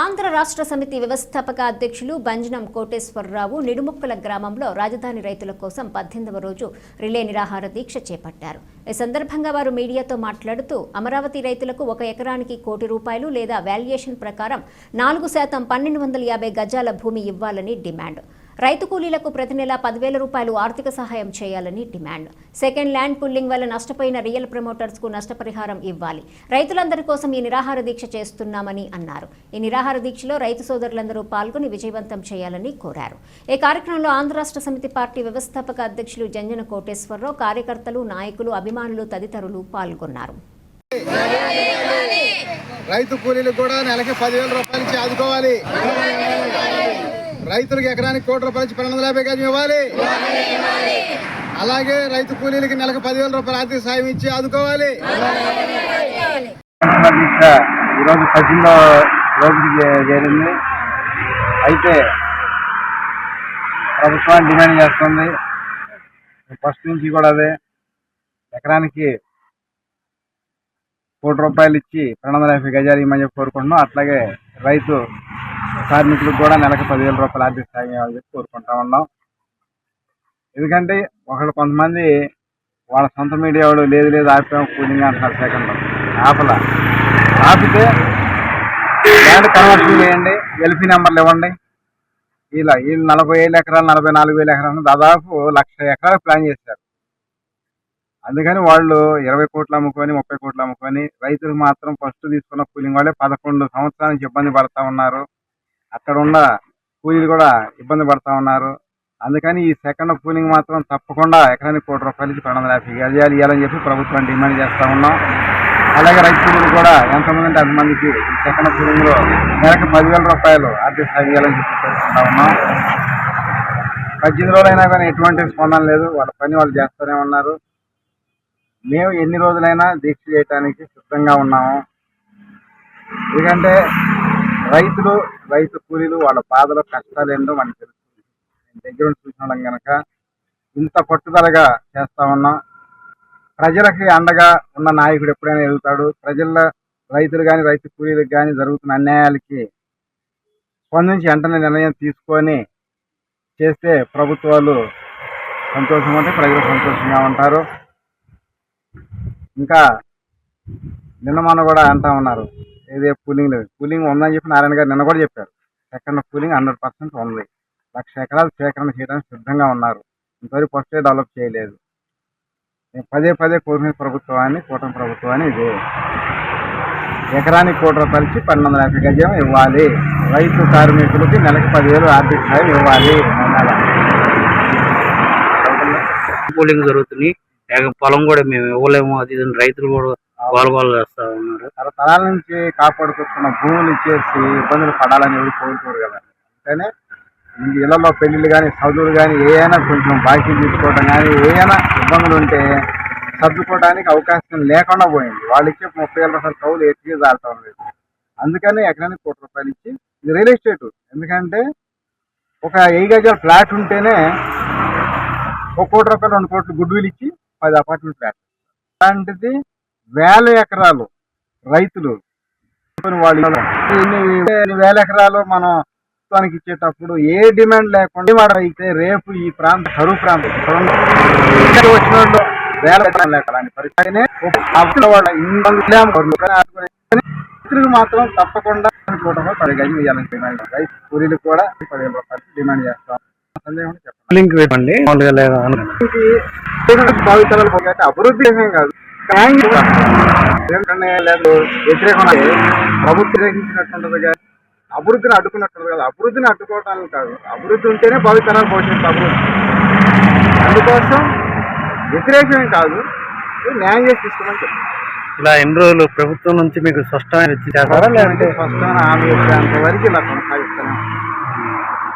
ఆంధ్ర రాష్ట్ర సమితి వ్యవస్థాపక అధ్యక్షులు బంజనం కోటేశ్వరరావు నిడుముక్కల గ్రామంలో రాజధాని రైతుల కోసం పద్దెనిమిదవ రోజు రిలే నిరాహార దీక్ష చేపట్టారు. ఈ సందర్భంగా వారు మీడియాతో మాట్లాడుతూ అమరావతి రైతులకు ఒక ఎకరానికి కోటి రూపాయలు లేదా వాల్యుయేషన్ ప్రకారం నాలుగు శాతం పన్నెండు వందల యాభై గజాల భూమి ఇవ్వాలని డిమాండ్. రైతు కూలీలకు ప్రతి నెల పదివేల రూపాయలు ఆర్థిక సహాయం చేయాలని డిమాండ్. సెకండ్ ల్యాండ్ పుల్లింగ్ వల్ల నష్టపోయిన రియల్ ప్రమోటర్స్కు నష్టపరిహారం ఇవ్వాలి. రైతులందరి కోసం ఈ నిరాహార దీక్ష చేస్తున్నామని అన్నారు. ఈ నిరాహార దీక్షలో రైతు సోదరులందరూ పాల్గొని విజయవంతం చేయాలని కోరారు. ఈ కార్యక్రమంలో ఆంధ్ర రాష్ట్ర సమితి పార్టీ వ్యవస్థాపక అధ్యక్షులు జంజన కోటేశ్వరరావు కార్యకర్తలు నాయకులు అభిమానులు తదితరులు పాల్గొన్నారు. రైతు కూలీలు కూడా నెలకి పదివేల రూపాయలు ఆదుకోవాలి. రైతులకు ఎకరానికి కోటి రూపాయల నుంచి పన్నెండు వందల యాభై గజం ఇవ్వాలి. అలాగే రైతు కూలీలకి నెలకు పదివేల రూపాయల ఆర్థిక సాయం ఇచ్చి ఆదుకోవాలి. ఈరోజు పద్దెనిమిదో రోజుకి చేరింది. అయితే ప్రభుత్వాన్ని డిమాండ్ చేస్తుంది. ఫస్ట్ నుంచి కూడా అదే. ఎకరానికి కోటి రూపాయలు ఇచ్చి రెండు వందల యాభై గజాలు ఇవ్వమని చెప్పి కోరుకుంటున్నాం. అట్లాగే రైతు కార్మికులకు కూడా నెలకు పదివేల రూపాయలు ఆర్థిక సాయం అని చెప్పి కోరుకుంటా ఉన్నాం. ఎందుకంటే ఒకళ్ళు కొంతమంది వాళ్ళ సొంత మీడియా వాడు లేదు లేదు ఆపాం కూలింగ్ అంటున్నారు సెకండ్ ఆపల. ఆపితే ల్యాండ్ కన్వర్షన్ చేయండి ఎల్పీ నెంబర్లు ఇవ్వండి. ఇలా వీళ్ళు నలభై ఏళ్ళ ఎకరాలు నలభై నాలుగు వేల ఎకరాలు దాదాపు లక్ష ఎకరాలు ప్లాన్ చేశారు. అందుకని వాళ్ళు ఇరవై కోట్లు అమ్ముకొని ముప్పై కోట్లు అమ్ముకొని రైతులు మాత్రం ఫస్ట్ తీసుకున్న కూలింగ్ వాళ్ళే పదకొండు సంవత్సరానికి ఇబ్బంది పడతా ఉన్నారు. అక్కడ ఉన్న కూలీలు కూడా ఇబ్బంది పడతా ఉన్నారు. అందుకని ఈ సెకండ్ కూలింగ్ మాత్రం తప్పకుండా ఎకరానికి కోటి రూపాయలు ఇచ్చి రెండు వందల యాభై గజాలు ఇవ్వాలని చెప్పి ప్రభుత్వం డిమాండ్ చేస్తూ ఉన్నాం. అలాగే రైతులు కూడా ఎంతమంది అంటే అంతమందికి ఈ సెకండ్ కూలింగ్లో నెలకు పదివేల రూపాయలు ఆర్థిక సాయం ఇవ్వాలని చెప్పి కోరుకుంటా ఉన్నాం. పద్దెనిమిది రోజులైనా కానీ ఎటువంటి స్పందన లేదు. వాళ్ళ పని వాళ్ళు చేస్తూనే ఉన్నారు. మేము ఎన్ని రోజులైనా దీక్ష చేయడానికి సిద్ధంగా ఉన్నాము. ఎందుకంటే రైతులు రైతు కూలీలు వాళ్ళ బాధలు కష్టాలు ఏంటో మనకు తెలుసు నేను దగ్గర ఉండి చూసిన కనుక ఇంత పట్టుదలగా చేస్తా ఉన్నాం. ప్రజలకి అండగా ఉన్న నాయకుడు ఎప్పుడైనా ఎదుగుతాడు ప్రజల రైతులు కానీ రైతు కూలీలకు కానీ జరుగుతున్న అన్యాయాలకి స్పందించి వెంటనే నిర్ణయం తీసుకొని చేస్తే ప్రభుత్వాలు సంతోషంగా ఉంటే ప్రజలు సంతోషంగా ఉంటారు. ఇంకా నిన్న మొన్న కూడా అంటా ఉన్నారు. ఏదే కూలింగ్ లేదు. కూలింగ్ ఉందని చెప్పి నారాయణ గారు నిన్న కూడా చెప్పారు. సెకండ్ కూలింగ్ హండ్రెడ్ పర్సెంట్ ఉంది. లక్ష ఎకరాలు సేకరణ చేయడానికి సిద్ధంగా ఉన్నారు. ఇంతవరకు ఫస్ట్ డెవలప్ చేయలేదు. నేను పదే పదే కోరిన ప్రభుత్వాన్ని కూటమి ప్రభుత్వాన్ని ఇది. ఎకరానికి కోటి రూపాయలు ఇచ్చి పన్నెండు వందల యాభై గజం ఇవ్వాలి. రైతు కార్మికులకి నెలకు పదివేలు ఆర్థిక సాయం ఇవ్వాలి. కూలింగ్ జరుగుతుంది. పొలం కూడా మేము ఇవ్వలేము. అది ఇది. రైతులు కూడా గోలగోలు చేస్తా ఉన్నారు. తరతరాల నుంచి కాపాడుకుంటున్న భూములు ఇచ్చేసి ఇబ్బందులు పడాలని ఎవరు కోరుకోరు కదా. అంటేనే ఇళ్ళలో పెళ్ళిళ్ళు కానీ చదువులు కానీ ఏమైనా కొంచెం బాకీ తీసుకోవడం కానీ ఏమైనా ఇబ్బందులు ఉంటే సర్దుకోవడానికి అవకాశం లేకుండా పోయింది. వాళ్ళు ఇచ్చే ముప్పై వేల రూపాయల కౌలు ఎత్తికి దాటం లేదు అందుకని ఎకరానికి కోటి రూపాయలు ఇచ్చి ఇది రియల్ ఎస్టేట్. ఎందుకంటే ఒక వెయ్యి గజాల ఫ్లాట్ ఉంటేనే ఒక కోటి రూపాయలు రెండు కోట్లు గుడ్ విల్ ఇచ్చి పది అపార్ట్మెంట్ ఫ్లాట్. అలాంటిది వేల ఎకరాలు రైతులు వాళ్ళు ఇన్ని వేల ఎకరాలు మనం ప్రభుత్వానికి ఇచ్చేటప్పుడు ఏ డిమాండ్ లేకుండా అయితే రేపు ఈ ప్రాంత కరువు ప్రాంతం వచ్చిన వాళ్ళు వేల రైతులకు మాత్రం తప్పకుండా కోటి రూపాయలు పది గజం ఇవ్వాలని డిమాండ్ రైతు కూలీలకు కూడా పదివేల రూపాయలు డిమాండ్ చేస్తాం. అభివృద్ధి ఏమేం కాదు. లేదు వ్యతిరేకం ప్రభుత్వం కానీ అభివృద్ధిని అడ్డుకున్నట్టు కాదు అభివృద్ధిని అడ్డుకోవటానికి కాదు అభివృద్ధి ఉంటేనే భవితరాలు భవిష్యత్తు అభివృద్ధి అందుకోసం వ్యతిరేకమే కాదు న్యాయం చేసి తీసుకోమని చెప్తాను ఇలా ఎన్ని రోజులు ప్రభుత్వం నుంచి మీకు స్పష్టమైన లేదంటే స్పష్టమైన హామీ ఇచ్చేంత వరకు ఇలా